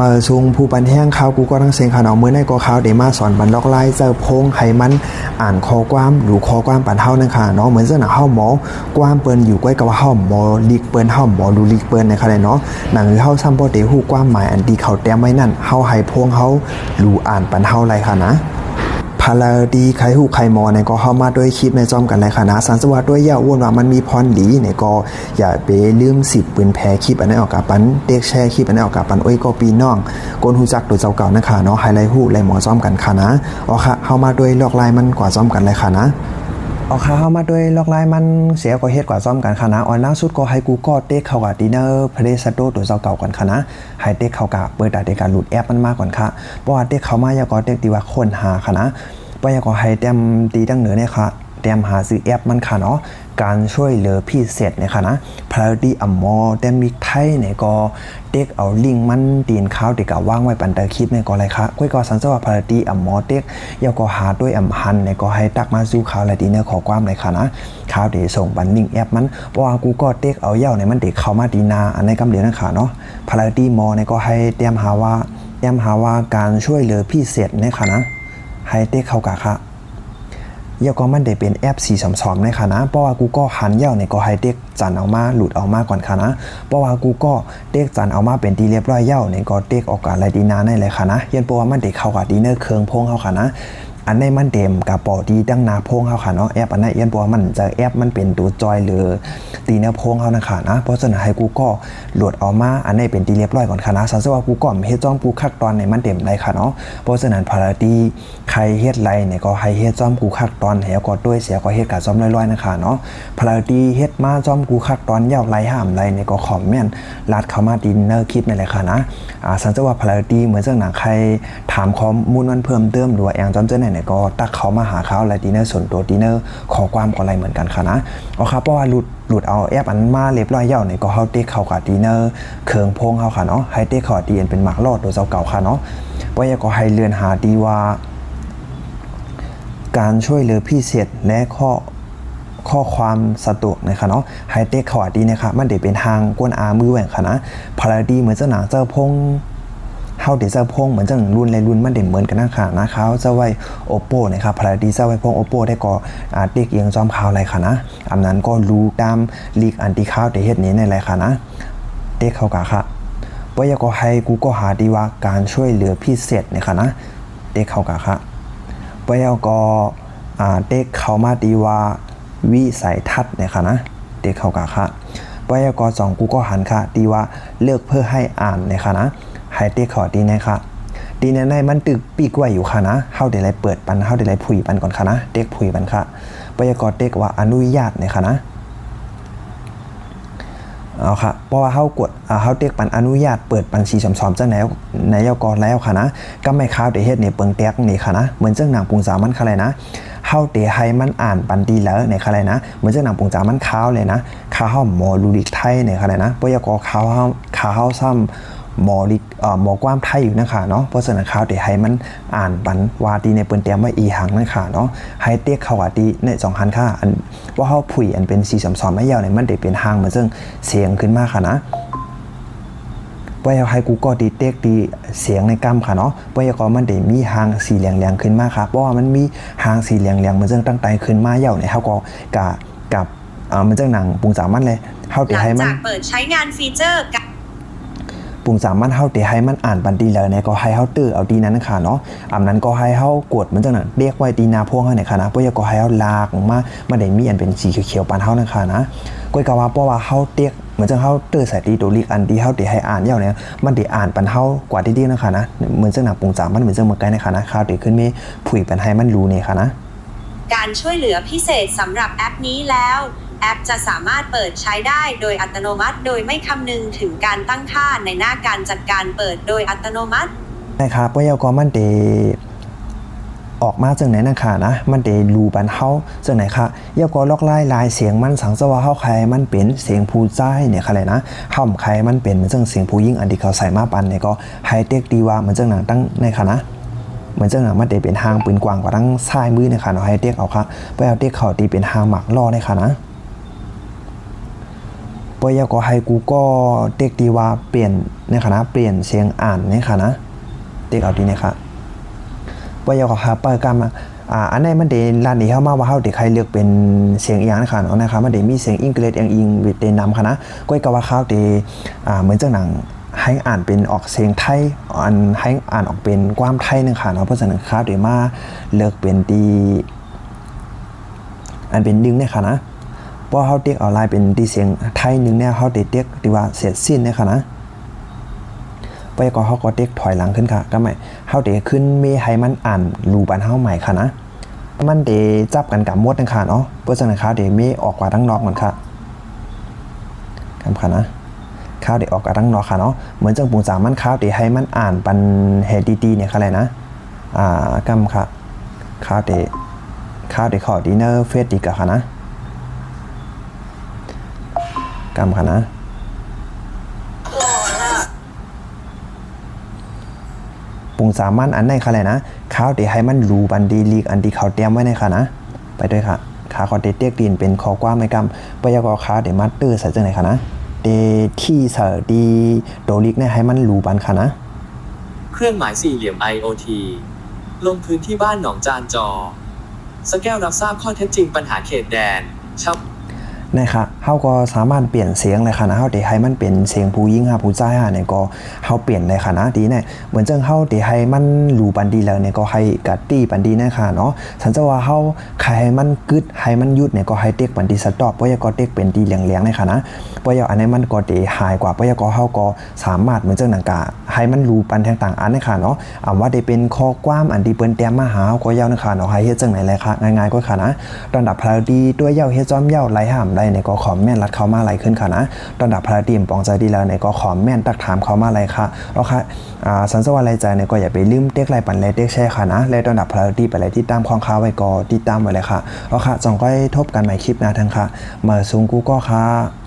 มาซุงผู้ปันแห้งข่าวกูก็ทั้งเสียงข่าวเมื่อในก็ข่าวเดมาสอนบันล็อกไล่เจอพงไขมันอ่านคอความหรือคอความปันเท่านั่นค่ะเนาะเหมือนเส้นหนังเฮาหมอความเปิ้นอยู่ใกล้กับเข้าหมอลีกเปิ้นเฮาหมอดูลีกเปิ้นในค่ะเนาะหนังเฮาซ้ำบ่ได้ฮู้ความหมายอันดีเขาแต้มไว้นั่นเฮาให้พงเขาหรืออ่านปันเท่าไรค่ะนะ พาลาดีไขหูไขมอในก็เข้ามาด้วยคลิปในจอมกันเลยค่ะนะสันสวัสดด้วยย่าอ้วนว่ามันมีพรหลีในก็อย่าไปลืมสิบปืนแพ้คลิปอันนี้นออกกับปันเด็กแชร์คลิปอันนี้นออกกับปันโอ้ยก็ปีน้องกนหูจักโดยเจ้าเก่านะคะเนาะไฮไลท์หูไลหมอจอมกันค่ะนะอ๋อค่ะเข้ามาด้วยลอกลายมันกว่าจอมกันเลยค่ะนะ เอาค่ะเข้ามาด้วยลอกลายมันเสียก็เฮ็ดกว่าซ่อมกันค่ะนะออนล่าสุดก็ให้กูก็เต็กเข้ากับดินเนอร์เพลสโตตัวเจ้าเก่าก่อนค่ะนะให้เต็กเข้ากับเปิดแต่เด็กการหลุดแอปมันมากก่อนค่ะเพราะว่าเต็กเข้ามาอย่าก็เต็กดีว่าคนหาค่ะนะปอยาก็ให้เต็มตีตั้งเหนือเนี่ยค่ะ เต็มหาซื้อแอปมันค่ะเนาะการช่วยเหลือพี่เสร็จเนี่ยค่ะนะ priority อัมมอเต็มมีไทยเนี่ยก็เด็กเอาลิงมันตีนข้าวเด็กกว่างไว้ปันเตอร์คลิปเนี่ยก็อะไรคะก้อยก็สันสว่า priority อัมมอเด็กยาก็หาด้วยอัมพันเนี่ยก็ให้ตักมาสู้ข่าวอะไรดีเนี่ยขอความเลยค่ะนะข่าวเดี๋ยวส่งบันลิงแอปมันเพราะว่ากูก็เด็กเอาเย่าเนี่ยมันเด็กเข้ามาดีนาอันในกำเดียวนะคะเนาะ priority มอเนี่ยก็ให้เตรียมหาว่าเตรียมหาว่าการช่วยเหลือพี่เสร็จเนี่ยค่ะนะให้เด็กเข้ากะค่ะ เยาก็มันได้เป็นแอปสีสอมๆในค่ะนะเพราะว่ากูก็หันเย่าเนี่ยก็ให้เด็กจันเอามาหลุดเอามาก่อนค่ะนะเพราะว่ากูก็เด็กจันเอามาเป็นดีเรียบร้อยเย่าเนี่ยก็เด็กออกกาอะไรดีนาในเลยค่ะนะยันเพราะว่ามันเด็กเข้ากับดีเนอร์เคืองพงเข้าค่ะนะ อันในมันเต็มกับปอดีดั้งนาโพงเขาค่ะเนาะแอปอันนั้นเอียนเพราะว่ามันจะแอปมันเป็นตัวจอยหรือตีเนื้อโพงเขานะคะนะเพราะฉะนั้นให้กูก็โหลดเอามาอันนี้เป็นตีเรียบร้อยก่อนค่ะนะสันสว่ากูก็เฮ็ดจ้อมกูคักตอนในมันเต็มได้ค่ะเนาะเพราะฉะนั้นพาราดีใครเฮ็ดไรเนี่ยก็ให้เฮ็ดจ้อมกูคักตอนเหียก็ด้วยเสียก็เฮ็ดกับจ้อมลอยๆนะคะเนาะพาราดีเฮ็ดมาจ้อมกูคักตอนยาวไรห้ามไรเนี่ยก็ขอมแม่นลัดเข้ามาดินเนอร์คลิปนี่แหละค่ะนะอ่าสันสว่าพาราดีเหมือนเรื่องหนังใครถามข้อมูลมันเพิ่มเติมหรือว่าแองจอมเจ้าไหนเนี่ยก็ตักเขามาหาเขาอะดีเนอร์ส่วนตัวดีเนอร์ขอความก็อะไรเหมือนกันค่ะนะเอาครับเพราะว่าหลุดหลุดเอาแอปอันมาเรียบร้อยเย่าเนี่ยก็เฮาเต็กเขากับดีเนอร์เคืองพงเฮาค่ะเนาะให้เต็กเข้าดีเอ็นเป็นหมักรอดโดยเจ้าเก่าค่ะเนาะเพราะอยาก็ให้เลือนหาดีว่า การช่วยเหลือพี่เศษและข้อข้อความสะดวกนะคะเนาะไฮเทคขวาดีนะคะมันเดี๋ยวเป็นทางกวนอามือแหว่งค่ะนะพาราดีเหมือนเจ้าหนังเจ้าพง เฮาเดี๋ยวเจ้าพงเหมือนเจ้าหนังรุ่นในรุ่นมันเด่นเหมือนกันนะค่ะนะเขาจ้าไว้โอปโปนะครับพาราดีเจ้าไว้พงโอปโปได้ก็ออาเด็กเอียงจอมข่าวอะไรค่ะนะอันนั้นก็รู้ตามลีกอันติข้าวเดเฮ็ดนี้ในไรค่ะนะเด็กเขากะค่ะปอยก็ให้กูก็หาดีว่าการช่วยเหลือพี่เศษเนี่ยค่ะนะเด็กเขากะค่ะปอยก็อ่าเด็กเขามาดีว่าวิสัยทัศน์เนี่ยค่ะนะเด็กเขากะค่ะปยกสองกูก็หันค่ะดีว่าเลือกเพื่อให้อ่านเนี่ยค่ะนะ ห้เด็กขอดีนะคะดีในในมันตึกปีกไว้อยู่ค่ะนะเฮาเดี๋ยวไรเปิดปันเฮาเดี๋ยวไรผุยปันก่อนค่ะนะเด็กผุยปันค่ะปยกรเด็กว่าอนุญาตเนี่ยค่ะนะเอาค่ะเพราะว่าเฮากดอ่าเฮาเด็กปันอนุญาตเปิดปันสีสอมๆจังไหนในยกรแล้วค่ะนะก็ไม่ข้าวเดี๋ยวเฮ็ดเนี่ยเปิงแตกนี่ค่ะนะเหมือนเจังหนังปุงสามันค่ะเลยนะเฮาเตให้มันอ่านปันดีแล้วในคะไรนะเหมือนจะหนังปงจามันข้าวเลยนะข้าวหมอลูลิกไทยในคะไรนะปยกข้าวเข้าวเฮาซ้ำ หมอลิกเอ่อหมอกว้ามไทยอยู่นะคะเนาะเพราะฉะนั้นข้าวเตให้มันอ่านปันวาดีในเปิ้นเตรียมไว้อีหังนะคะเนาะให้เตียกเขาวาดีในสองคันค่าอันว่าเฮาผุยอันเป็นสีสอมๆไม่ยาวเนี่ยมันได้เป็นหางเหมือนซึ่งเสียงขึ้นมากค่ะนะว่าอยากให้กูก็ดีเต็กดีเสียงในกล้ำค่ะเนาะว่าอยากมันได้มีหางสีเหลืองๆขึ้นมาครับเพราะว่ามันมีหางสีเหลืองๆมันจึงตั้งใจขึ้นมาเย่าเนี่ยเฮาก็กะกับอ่ามันจังหนังปรุงสามันเลยเฮาหได้ลังให้มันจากเปิดใช้งานฟีเจอร์การ ปรุงสามันเฮาได้ให้มันอ่านบันดีแล้วเนี่ยก็ให้เฮาตื้อเอาดีนั้นค่ะเนาะอำนั้นก็ให้เฮากดมันจังหนังเรียกไว้ดีนาพวงเฮาเนี่ยค่ะนะเพราะอยากก็ให้เฮาลากมามันได้มีอันเป็นสีเขียวๆปานเฮานั่นค่ะนะก้อยกะว่าเพราะว่าเฮาเตียกเหมือนจังเฮาตื้อใส่ดีตัวลิกอันที่เฮาได้ให้อ่านเย่าเนี่ยมันได้อ่านปันเฮากว่าที่ดีนะคะนะเหมือนจังหนังปรุงสามันเหมือนจังเมื่อกี้นะคะนะข่าวได้ขึ้นมีผุยปันให้มันรู้เนี่ยค่ะนะการช่วยเหลือพิเศษสำหรับแอปนี้แล้ว แอปจะสามารถเปิดใช้ได้โดยอัตโนมัติ โดยไม่คำนึงถึงการตั้งค่าในหน้าการจัดการเปิดโดยอัตโนมัตินะครับว่ายากรมันเดออกมาจากไหนนะค่ะนะ มันเดรูบันเฮาจากไหนคะยากรลอกไล่ลายเสียงมันสังสว่าเฮาใครมันเป็นเสียงผู้ใจเนี่ยค่ะเลยนะเฮาใครมันเป็นเหมือนจังเสียงผู้ยิ่งอันที่เขาใส่มาปันเนี่ยก็ไฮเทคดีว่าเหมือนจังหนังตั้งในค่ะนะเหมือนจังหนังมันเดเป็นทางปืนกว้างกว่าทั้งซ้ายมือเนี่ยค่ะเนาะไฮเทคเอาค่ะไปเอาเทคเขาตีเป็นทางหมักล่อในค่ะนะ ปอยก็ให้กูก็เด็กดีว่าเปลี่ยนในคณะเปลี่ยนเสียงอ่านในคณะเด็กเอาดีนะครับปอยก็หาเปิดกรรมอ่าอันไหนมันเดร้านนี้เข้ามาว่าเขาเด็กใครเลือกเป็นเสียงอีหยังนะคะเอานะครับมันเดมีเสียงอังกฤษอย่างอิงวิเดนนำค่ะนะก้อยก็ว่าเขาเดอ่าเหมือนจังหนังให้อ่านเป็นออกเสียงไทยอันให้อ่านออกเป็นความไทยนึงค่ะเนาะเพราะฉะนั้นเขาเดมาเลือกเป็นดีอันเป็นดึงเนี่ยค่ะนะ พราะเขาเตียกออนไลน์เป็นดีเสียงไทยหนึ่งเนี่ยเขาเตียกดีว่าเสร็จสิ้นเนี่ยค่ะนะไปก็เขาก็เตียกถอยหลังขึ้นค่ะ ก็ไม่เขาเตียขึ้นเมให้มันอ่านรูบันเฮาใหม่ค่ะนะมันเดจับกันกับมดนะคะเนาะเพราะฉะนั้นเขาเดเมออกกว่าทั้งนอกเหมือนค่ะคำค่ะนะข้าวเดออกกว่าทั้งนอกค่ะเนาะเหมือนจังปูจามันข้าวเดให้มันอ่านปันเฮดีๆเนี่ยค่ะอะไรนะอ่ากำค่ะข้าวเดข้าวเดขอดินเนอร์เฟสดีกะค่ะนะ กำค่ะนะปรุงสามันอันไหนค่ะเลยนะข้าวเด็กให้มันรูบันดีลีกอันที่เขาเตรียมไว้ในค่ะนะ ไปด้วยค่ะขาเขาเดเตียกดินเป็นคอกว้างไม่กำปยกอขาเดมัตเตอร์ใส่จังไหนค่ะนะเดที่เสอดีโดลิกเนี่ยให้มันรูบันค่ะนะ เครื่องหมายสี่เหลี่ยม IoT ลงพื้นที่บ้านหนองจานจอ สแก้วรับทราบข้อเท็จจริงปัญหาเขตแดนชาว นะครับเฮาก็สามารถเปลี่ยนเสียงเลยค่ะนะเฮาเดให้มันเป็นเสียงผู้หญิงค่ะผู้ชายค่ะเนี่ยก็เฮาเปลี่ยนเลยค่ะนะดีเนี่ยเหมือนจังเฮาเดให้มันรู้ปันดีแล้วเนี่ยก็ให้กัดตี้ปันดีนะคะเนาะสันจะว่าเฮาใครให้มันกึดให้มันยุดเนี่ยก็ให้เต็กปันดีสต็อปเพราะยาก็เต็กเป็นดีเหลียงๆเลยค่ะนะเพราะยาอันนี้มันก็เดหายกว่าเพราะยาก็เฮาก็สามารถเหมือนจังหนังกะ ให้มันรู้ปันต่างๆอันนยค่ะเนาะอ่าว่าได้เป็นข้อกว้ามอันที่เปิ้นแต้มมาหาก็ยาวนะคะเนาะให้เฮ็ดจังไหนเลยค่ะง่ายๆก็ค่ะนะระดับพลาดีด้วยเย้าเฮ็ดจอมเย้าไหลห้ามได้เนี่ยก็ขอแม่นรัดเข้ามาไหลขึ้นค่ะนะระดับพลาดีมปองใจดีแล้วเนี่ยก็ขอแม่นตักถามเข้ามาไหลค่ะแล้วค่ะอ่าสันสวรรค์ไรใจเนี่ยก็อย่าไปลืมเต็กไหลปันไลเต็กแช่ค่ะนะและระดับพลาดีไปไหลที่ตามของค้าไว้ก็ติดตามไว้เลยค่ะแล้วค่ะจองก็ให้ทบกันใหม่คลิปหนะทั้งค่ะมาซุงกูก็ค่ะ